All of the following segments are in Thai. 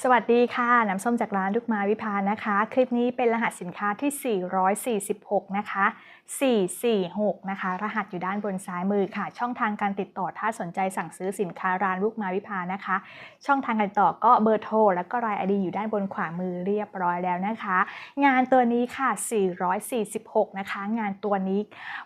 สวัสดีค่ะ น้ำส้มจากร้านลูกไม้วิพานะคะ คลิปนี้เป็นรหัสสินค้าที่ 446 นะคะ 446 นะคะ รหัสอยู่ด้านบนซ้ายมือค่ะ ช่องทางการติดต่อถ้าสนใจสั่งซื้อสินค้าร้านลูกไม้วิพานะคะ ช่องทางการติดต่อก็เบอร์โทรแล้วก็รายไอดีอยู่ด้านบนขวามือเรียบร้อยแล้วนะคะ งานตัวนี้ค่ะ 446 นะคะ งานตัวนี้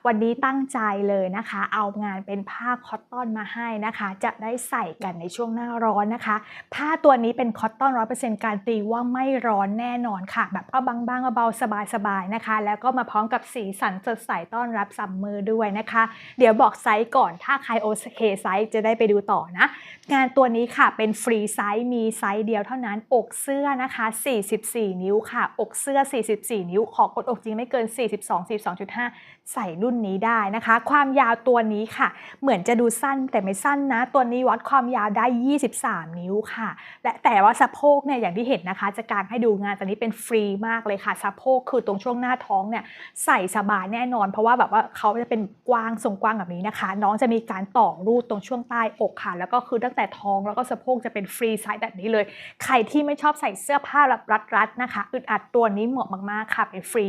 วันนี้ตั้งใจเลยนะคะ เอางานเป็นผ้าคอตตอนมาให้นะคะ จะได้ใส่กันในช่วงหน้าร้อนนะคะ ผ้าตัวนี้เป็นคอตตอนร้อยเปอร์เซ็นต์การตีว่าไม่ร้อนแน่นอนค่ะ แบบเอาบางๆเบาๆสบายๆนะคะ แล้วก็มาพร้อมกับสีสันสดใสต้อนรับซัมเมอร์ด้วยนะคะ เดี๋ยวบอกไซส์ก่อนถ้าใครโอเคไซส์จะได้ไปดูต่อนะ งานตัวนี้ค่ะเป็นฟรีไซส์มีไซส์เดียวเท่านั้นอกเสื้อนะคะ 44 นิ้วค่ะ อกเสื้อ 44 นิ้ว ขอกดอกจริงไม่เกิน 42 42.5 ใส่รุ่นนี้ได้นะคะ ความยาวตัวนี้ค่ะ เหมือนจะดูสั้นแต่ไม่สั้นนะ ตัวนี้วัดความยาวได้ 23 นิ้วค่ะ และแต่ว่าสะโพกเนี่ยอย่างที่เห็นนะคะ จะการให้ดูงานตัวนี้เป็นฟรีมากเลยค่ะ สะโพกคือตรงช่วงหน้าท้องเนี่ยใส่สบายแน่นอน เพราะว่าแบบว่าเขาจะเป็นกว้างทรงกว้างแบบนี้นะคะ น้องจะมีการต่อรูดตรงช่วงใต้อกค่ะ แล้วก็คือตั้งแต่ท้องแล้วก็สะโพกจะเป็นฟรีไซส์แบบนี้เลย ใครที่ไม่ชอบใส่เสื้อผ้าแบบรัดนะคะอึดอัดตัวนี้เหมาะมากๆค่ะเป็นฟรี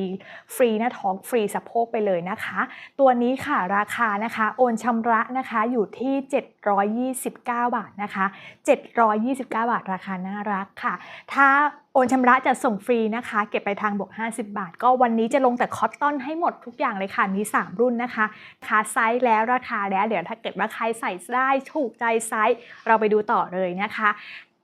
ฟรีหน้าท้องฟรีสะโพกไปเลยนะคะ ตัวนี้ค่ะราคานะคะ โอนชำระนะคะอยู่ที่ 729 บาทนะคะ 729 บาทราคาน่ารักค่ะ ถ้า โอนชำระจะส่งฟรีนะคะ เก็บไปทางบวก 50 บาท ก็วันนี้จะลงแต่คอตตอนให้หมดทุกอย่างเลยค่ะ มี 3 รุ่นนะคะคาไซส์แล้วราคาแล้ว เดี๋ยวถ้าเกิดว่าใครใส่ได้ถูกใจไซส์เราไปดูต่อเลยนะคะ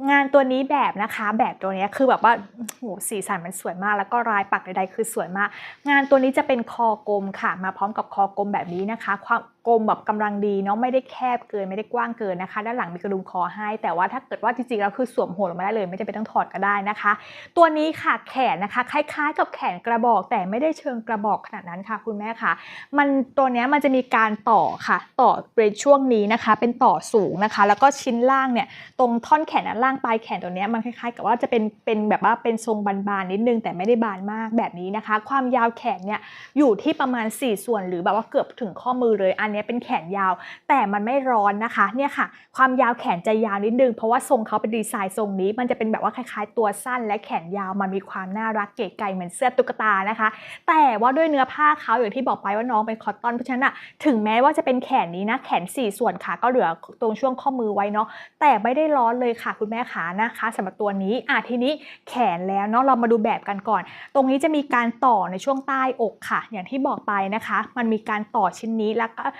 งานตัวนี้แบบนะคะ แบบตัวนี้คือแบบว่าโหสีสันมันสวยมาก แล้วก็ลายปักใดๆคือสวยมาก งานตัวนี้จะเป็นคอกลมค่ะ มาพร้อมกับคอกลมแบบนี้นะคะ ความ กลมแบบกำลังดีเนาะไม่ได้แคบเกินไม่ได้กว้างเกินนะคะ ด้านหลังมีกระดุมคอให้ แต่ว่าถ้าเกิดว่าจริงๆแล้วคือสวมหัวลงมาได้เลย ไม่จำเป็นต้องถอดก็ได้นะคะ ตัวนี้ค่ะแขนนะคะ คล้ายๆ กับแขนกระบอก แต่ไม่ได้เชิงกระบอกขนาดนั้นค่ะ คุณแม่ค่ะ มันตัวนี้มันจะมีการต่อค่ะ ต่อในช่วงนี้นะคะ เป็นต่อสูงนะคะ แล้วก็ชิ้นล่างเนี่ยตรงท่อนแขนด้นล่างปลายแขนตัวนี้มันคล้ายๆ กับว่าจะเป็นเป็นแบบว่าเป็นทรงบานๆนิดนึงแต่ไม่ได้บานมากแบบนี้นะคะ ความยาวแขนเนี่ยอยู่ที่ประมาณ 4 ส่วนหรือแบบว่าเกือบถึงข้อมือเลยอันนี้เป็นแขนยาว แต่มันไม่ร้อนนะคะเนี่ยค่ะ ความยาวแขนจะยาวนิดนึง เพราะว่าทรงเขาเป็นดีไซน์ทรงนี้ มันจะเป็นแบบว่าคล้ายๆ ตัวสั้นและแขนยาวมันมีความน่ารักเก๋ไก่เหมือนเสื้อตุ๊กตานะคะ แต่ว่าด้วยเนื้อผ้าเขาอย่างที่บอกไปว่าน้องเป็นคอตตอนเพราะฉะนั้นอะถึงแม้ว่าจะเป็นแขนนี้นะแขน 4 ส่วนขาก็เหลือตรงช่วงข้อมือไว้เนาะแต่ไม่ได้ร้อนเลยค่ะ คุณแม่ขานะคะสำหรับตัวนี้อะทีนี้แขนแล้วเนาะเรามาดูแบบกันก่อน ตรงนี้จะมีการต่อในช่วงใต้อกค่ะ อย่างที่บอกไปนะคะ มันมีการต่อชิ้นนี้แล้วก็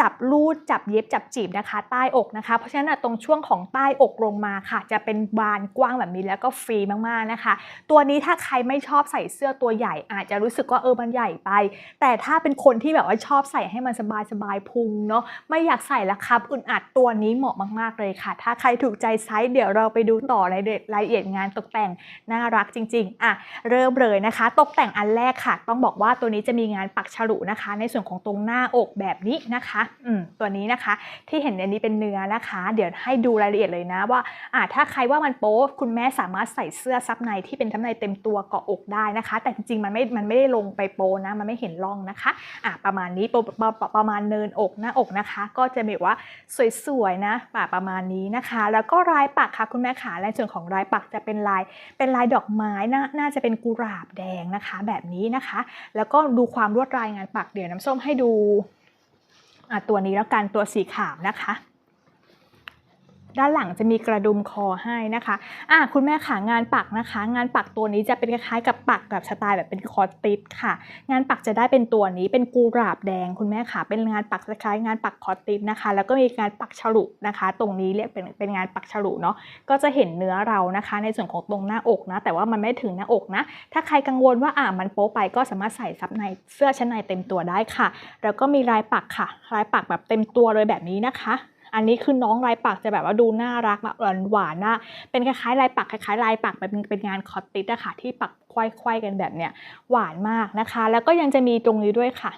จับรูดจับเย็บจับจีบนะคะ ใต้อกนะคะ เพราะฉะนั้นตรงช่วงของใต้อกลงมาค่ะ จะเป็นบานกว้างแบบนี้แล้วก็ฟรีมากๆนะคะ ตัวนี้ถ้าใครไม่ชอบใส่เสื้อตัวใหญ่ อาจจะรู้สึกว่าเออมันใหญ่ไป แต่ถ้าเป็นคนที่แบบว่าชอบใส่ให้มันสบายสบายพุงเนาะไม่อยากใส่ละครับอึดอัดตัวนี้เหมาะมากๆเลยค่ะ ถ้าใครถูกใจไซส์เดี๋ยวเราไปดูต่อรายละเอียดงานตกแต่งน่ารักจริงๆอะเริ่มเลยนะคะ ตกแต่งอันแรกค่ะ ต้องบอกว่าตัวนี้จะมีงานปักฉลุนะคะ ในส่วนของตรงหน้าอกแบบนี้นะคะอืมตัวนี้นะคะ ที่เห็นในนี้เป็นเนื้อนะคะ เดี๋ยวให้ดูรายละเอียดเลยนะว่าอะถ้าใครว่ามันโป๊คุณแม่สามารถใส่เสื้อซับในที่เป็นซับในเต็มตัวเกาะอกได้นะคะ แต่จริงๆมันไม่มันไม่ได้ลงไปโปนะมันไม่เห็นร่องนะคะอะประมาณนี้ประปปประมาณเนินอกหน้าอกนะคะ ก็จะแบบว่าสวยๆนะป่ะประมาณนี้นะคะ แล้วก็ลายปักค่ะคุณแม่ขาในส่วนของลายปักจะเป็นลายเป็นลายดอกไม้น่าน่าจะเป็นกุหลาบแดงนะคะ แบบนี้นะคะ แล้วก็ดูความลวดลายงานปักเดี๋ยวน้ำส้มให้ดู ตัวนี้แล้วกันตัวสีขาวนะคะ ด้านหลังจะมีกระดุมคอให้นะคะอะคุณแม่ขางานปักนะคะ งานปักตัวนี้จะเป็นคล้ายๆกับปักแบบสไตล์แบบเป็นคอร์ติสค่ะ งานปักจะได้เป็นตัวนี้เป็นกุหลาบแดง คุณแม่ขาเป็นงานปักคล้ายงานปักคอร์ติสนะคะ แล้วก็มีการปักฉลุนะคะ ตรงนี้เรียกเป็นเป็นงานปักฉลุเนาะก็จะเห็นเนื้อเรานะคะ ในส่วนของตรงหน้าอกนะ แต่ว่ามันไม่ถึงหน้าอกนะ ถ้าใครกังวลว่าอ่ามันโป๊ไปก็สามารถใส่ซับในเสื้อชั้นในเต็มตัวได้ค่ะ แล้วก็มีลายปักค่ะลายปักแบบเต็มตัวเลยแบบนี้นะคะ อันนี้คือน้องลายปักจะแบบว่าดูน่ารักแบบหวานๆนะเป็นคล้ายๆลายปักคล้ายๆลายปักแบบเป็นเป็นงานคอตติสอะค่ะที่ปักควายๆกันแบบเนี้ยหวานมากนะคะ แล้วก็ยังจะมีตรงนี้ด้วยค่ะ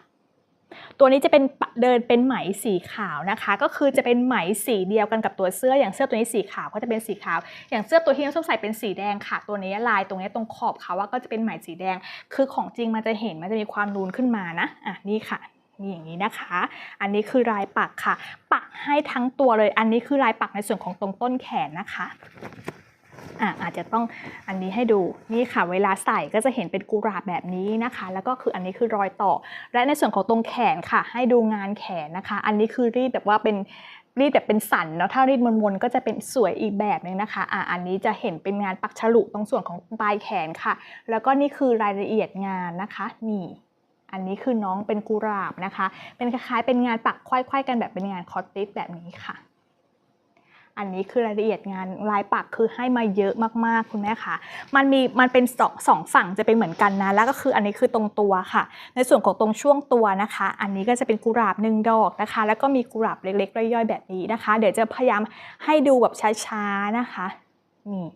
ตัวนี้จะเป็นเดินเป็นไหมสีขาวนะคะ ก็คือจะเป็นไหมสีเดียวกันกับตัวเสื้ออย่างเสื้อตัวนี้สีขาวก็จะเป็นสีขาว อย่างเสื้อตัวที่น้องส้มใส่เป็นสีแดงค่ะ ตัวนี้ลายตรงนี้ตรงขอบเขาว่าก็จะเป็นไหมสีแดง คือของจริงมันจะเห็นมันจะมีความนูนขึ้นมานะอะนี่ค่ะ นี่อย่างนี้นะคะ อันนี้คือลายปักค่ะ ปักให้ทั้งตัวเลย อันนี้คือลายปักในส่วนของตรงต้นแขนนะคะอะอาจจะต้องอันนี้ให้ดูนี่ค่ะ เวลาใส่ก็จะเห็นเป็นกุหลาบแบบนี้นะคะ แล้วก็คืออันนี้คือรอยต่อ และในส่วนของตรงแขนค่ะ ให้ดูงานแขนนะคะ อันนี้คือรีดแบบว่าเป็นรีดแบบเป็นสันเนาะถ้ารีดมนๆก็จะเป็นสวยอีกแบบหนึงนะคะอะอันนี้จะเห็นเป็นงานปักฉลุตรงส่วนของปลายแขนค่ะ แล้วก็นี่คือรายละเอียดงานนะคะนี่ อันนี้คือน้องเป็นกุหลาบนะคะ เป็นคล้ายๆ เป็นงานปักควายๆกันแบบเป็นงานคอตติสแบบนี้ค่ะ อันนี้คือรายละเอียดงานลายปักคือให้มาเยอะมากๆคุณแม่ค่ะมันมีมันเป็นสองสองฝั่งจะเป็นเหมือนกันนะแล้วก็คืออันนี้คือตรงตัวค่ะ ในส่วนของตรงช่วงตัวนะคะ อันนี้ก็จะเป็นกุหลาบหนึ่งดอกนะคะ แล้วก็มีกุหลาบเล็กๆย่อยๆแบบนี้นะคะ เดี๋ยวจะพยายามให้ดูแบบช้าๆนะคะนี่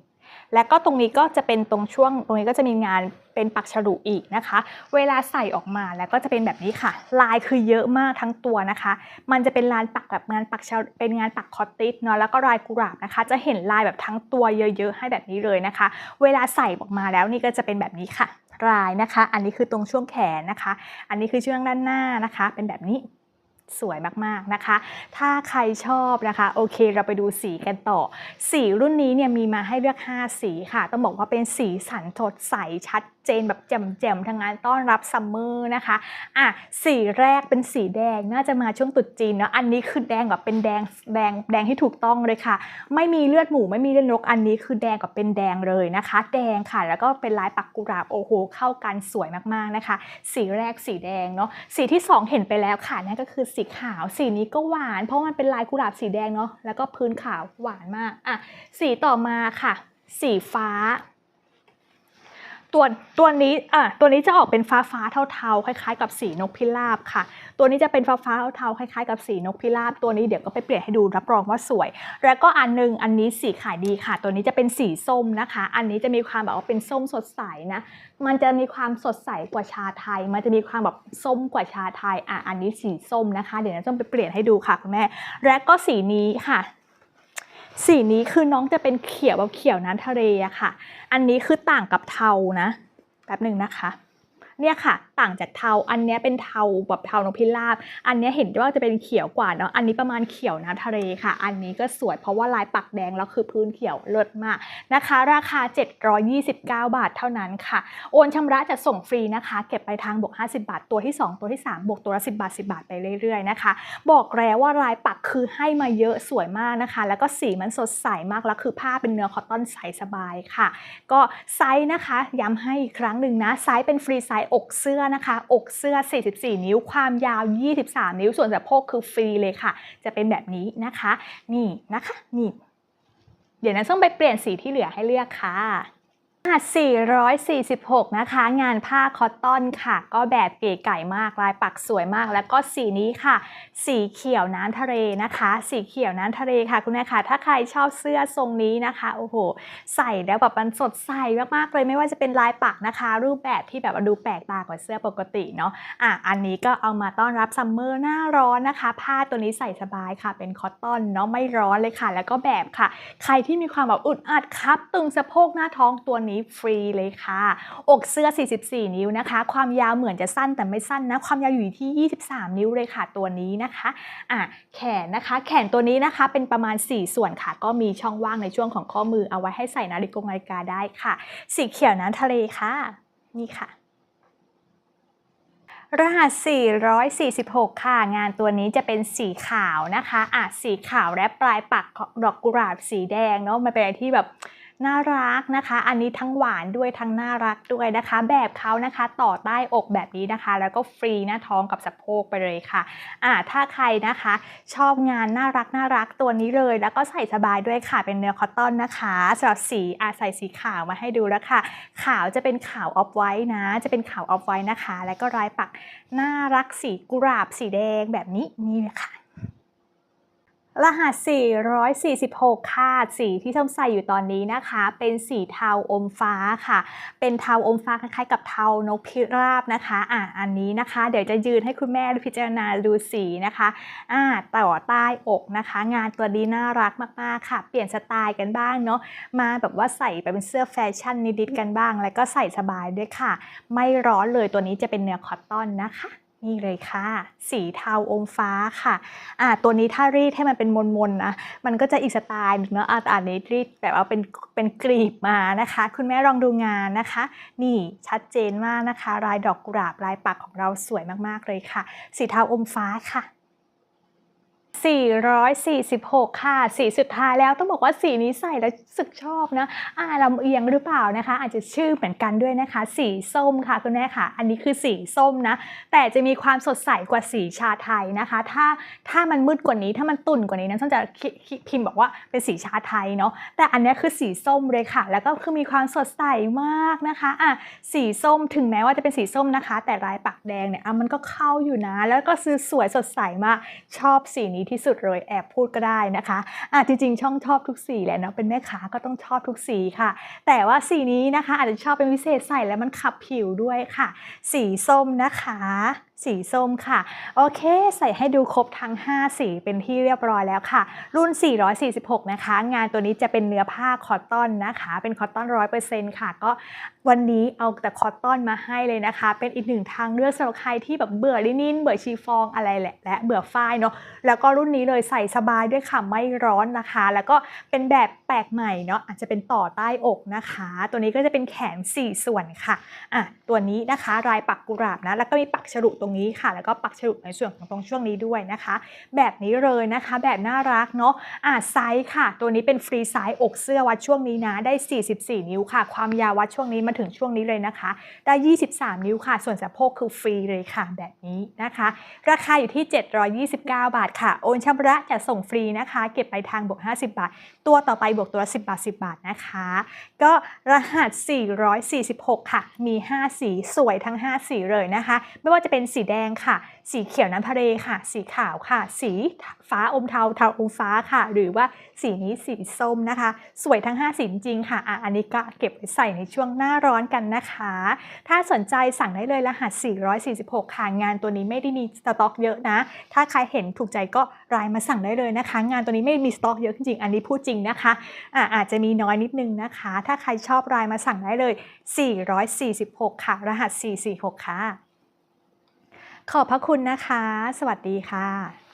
แล้วก็ตรงนี้ก็จะเป็นตรงช่วงตรงนี้ก็จะมีงานเป็นปักฉลุอีกนะคะ เวลาใส่ออกมาแล้วก็จะเป็นแบบนี้ค่ะ ลายคือเยอะมากทั้งตัวนะคะ มันจะเป็นลายปักแบบงานปักเป็นงานปักคอตติสเนาะแล้วก็ลายกุหลาบนะคะ จะเห็นลายแบบทั้งตัวเยอะๆให้แบบนี้เลยนะคะ เวลาใส่ออกมาแล้วนี่ก็จะเป็นแบบนี้ค่ะลายนะคะ อันนี้คือตรงช่วงแขนนะคะ อันนี้คือช่วงด้านหน้านะคะ เป็นแบบนี้ สวยมากๆนะคะ ถ้าใครชอบนะคะ โอเคเราไปดูสีกันต่อ สีรุ่นนี้เนี่ยมีมาให้เลือก 5 สีค่ะ ต้องบอกว่าเป็นสีสันสดใสชัดเจนแบบแจ่มๆทั้งงานต้อนรับซัมเมอร์นะคะ อะ สีแรกเป็นสีแดงน่าจะมาช่วงตรุษจีนเนาะ อันนี้คือแดงแบบเป็นแดงแดงแดงที่ถูกต้องเลยค่ะ ไม่มีเลือดหมูไม่มีเลือดนก อันนี้คือแดงกับเป็นแดงเลยนะคะ แดงค่ะ แล้วก็เป็นลายปักกุหลาบโอ้โหเข้ากันสวยมากๆนะคะ สีแรกสีแดงเนาะ สีที่ 2 เห็นไปแล้วค่ะนั่นก็คือสีขาว สีนี้ก็หวาน เพราะมันเป็นลายกุหลาบสีแดงเนาะแล้วก็พื้นขาวหวานมากอะสีต่อมาค่ะ สีฟ้า ตัวตัวนี้อะตัวนี้จะออกเป็นฟ้าฟ้าๆเทาๆคล้ายๆ กับสีนกพิราบค่ะ ตัวนี้จะเป็นฟ้าฟ้าๆเทาๆคล้ายๆ กับสีนกพิราบ ตัวนี้เดี๋ยวก็ไปเปลี่ยนให้ดูรับรองว่าสวย แล้วก็อันหนึงอันนี้สีขายดีค่ะ ตัวนี้จะเป็นสีส้มนะคะ อันนี้จะมีความแบบว่าเป็นส้มสดใสนะ มันจะมีความสดใสกว่าชาไทย มันจะมีความแบบส้มกว่าชาไทยอะอันนี้สีส้มนะคะ เดี๋ยวเราต้องไปเปลี่ยนให้ดูค่ะคุณแม่ และก็สีนี้ค่ะ สีนี้คือน้องจะเป็นเขียวแบบเขียวน้ำทะเลอะค่ะ อันนี้คือต่างกับเทานะ แป๊บหนึ่งนะคะ เนี่ยค่ะ ต่างจากเทาอันนี้เป็นเทาแบบเทานกพิราบ อันนี้เห็นว่าจะเป็นเขียวกว่าเนาะอันนี้ประมาณเขียวน้ำทะเลค่ะ อันนี้ก็สวยเพราะว่าลายปักแดงแล้วคือพื้นเขียวเลิศมากนะคะ ราคา 729 บาทเท่านั้นค่ะ โอนชำระจะส่งฟรีนะคะ เก็บไปทางบวก 50 บาท ตัวที่ 2 ตัวที่ 3 บวกตัวละ 10 บาท 10 บาทไปเรื่อยๆนะคะ บอกแล้วว่าลายปักคือให้มาเยอะสวยมากนะคะ แล้วก็สีมันสดใสมากแล้วคือผ้าเป็นเนื้อคอตตอนใสสบายค่ะ ก็ไซส์นะคะย้ำให้อีกครั้งหนึ่งนะไซส์เป็นฟรีไซส์อกเสื้อนะคะ อกเสื้อ 44 นิ้ว ความยาว 23 นิ้ว ส่วนสะโพกคือฟรีเลยค่ะ จะเป็นแบบนี้นะคะ นี่นะคะ นี่ เดี๋ยวนั้นต้องไปเปลี่ยนสีที่เหลือให้เลือกค่ะ 446 นะคะ งานผ้าคอตตอนค่ะ ก็แบบเก๋ไก่มากลายปักสวยมาก แล้วก็สีนี้ค่ะ สีเขียวน้ำทะเลนะคะ สีเขียวน้ำทะเลค่ะ คุณแม่ค่ะ ถ้าใครชอบเสื้อทรงนี้นะคะ โอ้โห ใส่แล้วแบบมันสดใสมากๆเลยไม่ว่าจะเป็นลายปักนะคะ รูปแบบที่แบบดูแปลกตากว่าเสื้อปกติเนาะอะอันนี้ก็เอามาต้อนรับซัมเมอร์หน้าร้อนนะคะ ผ้าตัวนี้ใส่สบายค่ะ เป็นคอตตอนเนาะไม่ร้อนเลยค่ะ แล้วก็แบบค่ะ ใครที่มีความแบบอึดอัดครับ ตึงสะโพกหน้าท้องตัวนี้ฟรีเลยค่ะ อกเสื้อ 44 นิ้วนะคะ ความยาวเหมือนจะสั้นแต่ไม่สั้นนะ ความยาวอยู่ที่ 23 นิ้วเลยค่ะตัวนี้นะคะอะแขนนะคะ แขนตัวนี้นะคะเป็นประมาณ 4 ส่วนค่ะ ก็มีช่องว่างในช่วงของข้อมือเอาไว้ให้ใส่นาฬิกานาฬิกาได้ค่ะ สีเขียวน้ำทะเลค่ะ นี่ค่ะรหัส 446 ค่ะ งานตัวนี้จะเป็นสีขาวนะคะอะสีขาวและปลายปักดอกกุหลาบสีแดงเนาะมันเป็นอะไรที่แบบ น่ารักนะคะ อันนี้ทั้งหวานด้วยทั้งน่ารักด้วยนะคะ แบบเขานะคะต่อใต้อกแบบนี้นะคะ แล้วก็ฟรีหน้าท้องกับสะโพกไปเลยค่ะอะถ้าใครนะคะ ชอบงานน่ารักน่ารักตัวนี้เลย แล้วก็ใส่สบายด้วยค่ะเป็นเนื้อคอตตอนนะคะสำหรับสีอะใส่สีขาวมาให้ดูแล้วค่ะ ขาวจะเป็นขาวออฟไว้นะ จะเป็นขาวออฟไว้นะคะ แล้วก็ลายปักน่ารักสีกุหลาบสีแดงแบบนี้นี่เลยค่ะ รหัส 446 ค่ะ สีที่ส้มใส่อยู่ตอนนี้นะคะ เป็นสีเทาอมฟ้าค่ะ เป็นเทาอมฟ้าคล้ายๆกับเทานกพิราบนะคะอะอันนี้นะคะ เดี๋ยวจะยืนให้คุณแม่พิจารณาดูสีนะคะอ่าต่อใต้อกนะคะ งานตัวนี้น่ารักมากๆค่ะ เปลี่ยนสไตล์กันบ้างเนาะ มาแบบว่าใส่ไปเป็นเสื้อแฟชั่นนิดๆกันบ้าง แล้วก็ใส่สบายด้วยค่ะ ไม่ร้อนเลยตัวนี้จะเป็นเนื้อคอตตอนนะคะ นี่เลยค่ะ สีเทาอมฟ้าค่ะอ่าตัวนี้ถ้ารีดให้มันเป็นมนๆนะมันก็จะอีกสไตล์หนึ่งเนาะอ่าตอันนี้รีดแบบว่าเป็นเป็นกรีบมานะคะ คุณแม่ลองดูงานนะคะ นี่ชัดเจนมากนะคะ ลายดอกกุหลาบลายปักของเราสวยมากๆเลยค่ะ สีเทาอมฟ้าค่ะ 446 ค่ะ สีสุดท้ายแล้วต้องบอกว่าสีนี้ใส่แล้วสึกชอบนะอ่าลำเอียงหรือเปล่านะคะ อาจจะชื่อเหมือนกันด้วยนะคะ สีส้มค่ะคุณแม่ค่ะ อันนี้คือสีส้มนะ แต่จะมีความสดใสกว่าสีชาไทยนะคะ ถ้าถ้ามันมืดกว่านี้ถ้ามันตุ่นกว่านี้นะต้องจะพิมพ์บอกว่าเป็นสีชาไทยเนาะแต่อันนี้คือสีส้มเลยค่ะ แล้วก็คือมีความสดใสมากนะคะอะสีส้มถึงแม้ว่าจะเป็นสีส้มนะคะ แต่ลายปักแดงเนี่ยอะมันก็เข้าอยู่นะ แล้วก็ซื้อสวยสดใสมากชอบสีนี้ที่สุดเลยแอบพูดก็ได้นะคะอะจริงๆ ช่องชอบทุกสีแหละเนาะเป็นแม่ค้าก็ต้องชอบทุกสีค่ะ แต่ว่าสีนี้นะคะอาจจะชอบเป็นพิเศษใส่แล้วมันขับผิวด้วยค่ะ สีส้มนะคะ สีส้มค่ะ โอเค ใส่ให้ดูครบทั้ง 5 สีเป็นที่เรียบร้อยแล้วค่ะ รุ่น 446 นะคะ งานตัวนี้จะเป็นเนื้อผ้าคอตตอนนะคะ เป็นคอตตอน 100%ค่ะ ก็วันนี้เอาแต่คอตตอนมาให้เลยนะคะ เป็นอีกหนึ่งทางเลือกสำหรับใครที่แบบเบื่อลินินเบื่อชีฟองอะไรแหละ และเบื่อฝ้ายเนาะแล้วก็รุ่นนี้เลยใส่สบายด้วยค่ะไม่ร้อนนะคะ แล้วก็เป็นแบบแปลกใหม่เนาะอาจจะเป็นต่อใต้อกนะคะ ตัวนี้ก็จะเป็นแขน 4 ส่วนค่ะอะตัวนี้นะคะลายปักกุหลาบนะแล้วก็มีปักฉลุตรงนี้ค่ะ แล้วก็ปักฉลุในส่วนของตรงช่วงนี้ด้วยนะคะ แบบนี้เลยนะคะ แบบน่ารักเนาะอะไซส์ค่ะ ตัวนี้เป็นฟรีไซส์อกเสื้อวัดช่วงนี้นะ ได้ 44 นิ้วค่ะ ความยาววัดช่วงนี้มาถึงช่วงนี้เลยนะคะ ได้ 23 นิ้วค่ะ ส่วนสะโพกคือฟรีเลยค่ะ แบบนี้นะคะ ราคาอยู่ที่ 729 บาทค่ะ โอนชำระจะส่งฟรีนะคะ เก็บไปลายทางบวก 50 บาท ตัวต่อไปบวกตัวละ10 บาท 10 บาทนะคะ ก็รหัส 446 ค่ะ มี 5 สี สวยทั้ง 5 สีเลยนะคะ ไม่ว่าจะเป็นสีีแดงค่ะ สีเขียวน้ำทะเลค่ะ สีขาวค่ะ สีฟ้าอมเทาเทาอมฟ้าค่ะ หรือว่าสีนี้สีส้มนะคะ สวยทั้ง 5 สีจริงค่ะอะอันนี้ก็เก็บไว้ใส่ในช่วงหน้าร้อนกันนะคะ ถ้าสนใจสั่งได้เลยรหัส 446 ค่ะ งานตัวนี้ไม่ได้มีสต็อกเยอะนะ ถ้าใครเห็นถูกใจก็ไลน์มาสั่งได้เลยนะคะ งานตัวนี้ไม่มีสต็อกเยอะจริง อันนี้พูดจริงนะคะอะอาจจะมีน้อยนิดนึงนะคะ ถ้าใครชอบไลน์มาสั่งได้เลย 446 ค่ะ รหัส 446 ค่ะ ขอบพระคุณนะคะ สวัสดีค่ะ